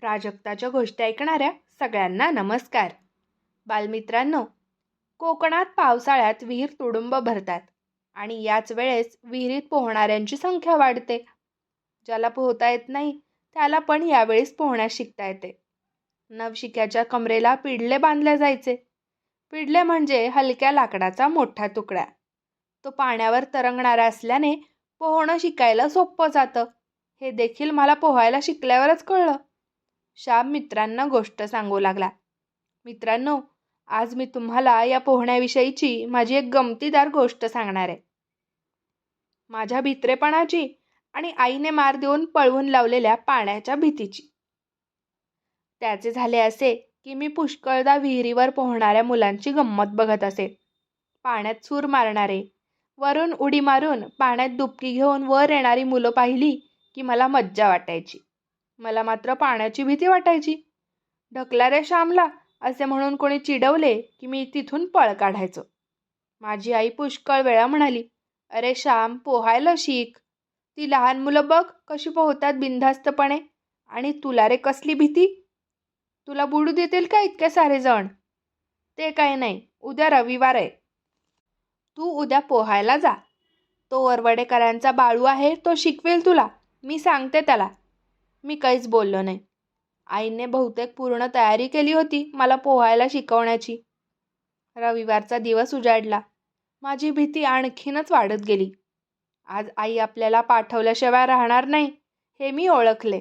प्राजक्ताच्या गोष्टी ऐकणाऱ्या सगळ्यांना नमस्कार. बालमित्रांनो कोकणात पावसाळ्यात विहीर तुडुंब भरतात आणि याच वेळेस विहिरीत पोहणाऱ्यांची संख्या वाढते. ज्याला पोहता येत नाही त्याला पण यावेळेस पोहण्यास शिकता येते. नवशिक्याच्या कमरेला पिडले बांधले जायचे. पिडले म्हणजे हलक्या लाकडाचा मोठा तुकडा. तो पाण्यावर तरंगणारा असल्याने पोहणं शिकायला सोपं जातं. हे देखील मला पोहायला शिकल्यावरच कळलं. श्याम मित्रांना गोष्ट सांगू लागला. मित्रांनो आज मी तुम्हाला या पोहण्याविषयीची माझी एक गमतीदार गोष्ट सांगणार आहे. माझ्या भित्रेपणाची आणि आईने मार देऊन पळवून लावलेल्या पाण्याच्या भीतीची. त्याचे झाले असे की मी पुष्कळदा विहिरीवर पोहणाऱ्या मुलांची गंमत बघत असे. पाण्यात सूर मारणारे वरून उडी मारून पाण्यात डुबकी घेऊन वर येणारी मुलं पाहिली की मला मज्जा वाटायची. मला मात्र पाण्याची भीती वाटायची. ढकला रे श्यामला असे म्हणून कोणी चिडवले की मी तिथून पळ काढायचो. माझी आई पुष्कळ वेळा म्हणाली अरे श्याम पोहायला शिक. ती लहान मुलं बघ कशी पोहतात बिनधास्तपणे. आणि तुला रे कसली भीती? तुला बुडू देतील का इतके सारे जण ते काय नाही उद्या रविवार आहे. तू उद्या पोहायला जा. तो वरवडेकरांचा बाळू आहे तो शिकवेल तुला. मी सांगते त्याला. मी काहीच बोललो नाही. आईने बहुतेक पूर्ण तयारी केली होती मला पोहायला शिकवण्याची. रविवारचा दिवस उजाडला. माझी भीती आणखीनच वाढत गेली. आज आई आपल्याला पाठवल्याशिवाय राहणार नाही हे मी ओळखले.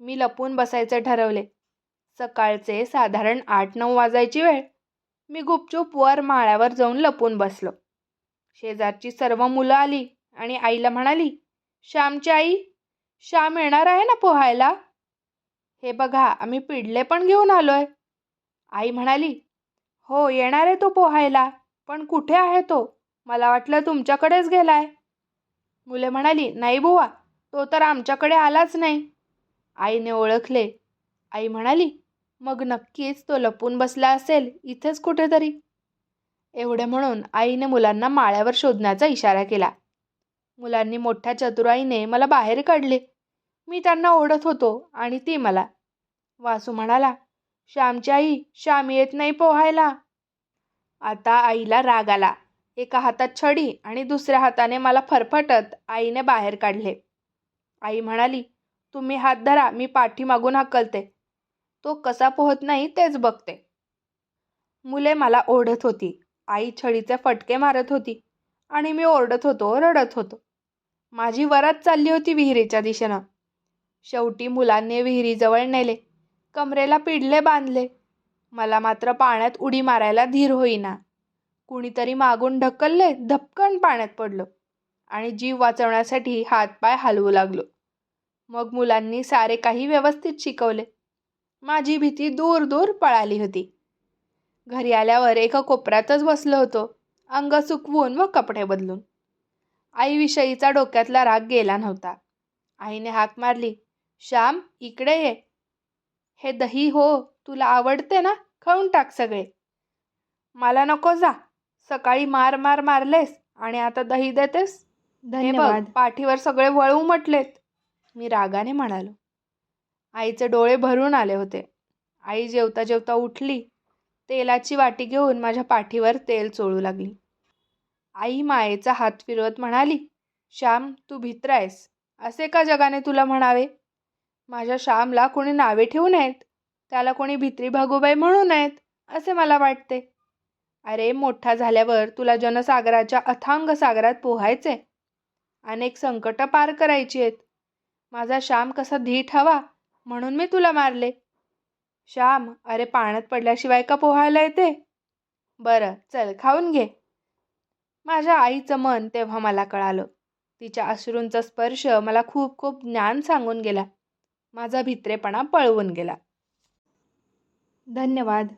मी लपून बसायचे ठरवले. सकाळचे साधारण आठ नऊ वाजायची वेळ. मी गुपचूप वर माळ्यावर जाऊन लपून बसलो. शेजारची सर्व मुलं आली आणि आईला म्हणाली श्यामची आई श्याम येणार आहे ना पोहायला? हे बघा आम्ही पिडले पण घेऊन आलोय. आई म्हणाली हो येणार आहे तो पोहायला पण कुठे आहे तो? मला वाटलं तुमच्याकडेच गेलाय. मुले म्हणाली नाही बुवा तो तर आमच्याकडे आलाच नाही. आईने ओळखले. आई म्हणाली मग नक्कीच तो लपून बसला असेल इथेच कुठेतरी. एवढे म्हणून आईने मुलांना माळ्यावर शोधण्याचा इशारा केला. मुलांनी मोठ्या चतुराईने मला बाहेर काढले. मी त्यांना ओढत होतो आणि ती मला. वासू म्हणाला श्यामची आई श्याम येत नाही पोहायला. आता आईला राग आला. एका हातात छडी आणि दुसऱ्या हाताने मला फरफटत आईने बाहेर काढले. आई म्हणाली तुम्ही हात धरा मी पाठीमागून हकलते. तो कसा पोहत नाही तेच बघते. मुले मला ओढत होती. आई छडीचे फटके मारत होती आणि मी ओरडत होतो रडत होतो. माझी वरात चालली होती विहिरीच्या दिशेनं. शेवटी मुलांनी विहिरीजवळ नेले. कमरेला पिडले बांधले. मला मात्र पाण्यात उडी मारायला धीर होईना. कुणीतरी मागून ढकलले धपकन पाण्यात पडलो आणि जीव वाचवण्यासाठी हातपाय हलवू लागलो. मग मुलांनी सारे काही व्यवस्थित शिकवले. माझी भीती दूर दूर पळाली होती. घरी आल्यावर एका कोपऱ्यातच बसलो होतो अंग सुकवून व कपडे बदलून. आईविषयीचा डोक्यातला राग गेला नव्हता. आईने हाक मारली श्याम इकडे ये. हे दही हो तुला आवडते ना? खाऊन टाक सगळे. मला नको जा. सकाळी मार मार मारलेस आणि आता दही देतेस. धन्यवाद. पाठीवर सगळे वळू म्हटलेत. मी रागाने म्हणालो. आईचे डोळे भरून आले होते. आई जेवता जेवता उठली. तेलाची वाटी घेऊन माझ्या पाठीवर तेल चोळू लागली. आई मायेचा हात फिरवत म्हणाली श्याम तू भित्र आहेस. असे का जगाने तुला म्हणावे? माझ्या श्यामला कोणी नावे ठेवू नयेत? त्याला कोणी भित्री भागोबाई म्हणू नयेत? असे मला वाटते. अरे मोठा झाल्यावर तुला जनसागराच्या अथांग सागरात पोहायचे? अनेक संकटं पार करायची आहेत. माझा श्याम कसा धीट हवा म्हणून मी तुला मारले. श्याम अरे पाण्यात पडल्याशिवाय का पोहायला येते? बरं चल खाऊन घे. माझ्या आईचं मन तेव्हा मला कळालं. तिच्या अश्रूंचा स्पर्श मला खूप खूप ज्ञान सांगून गेला. माझा भित्रेपणा पळवून गेला. धन्यवाद.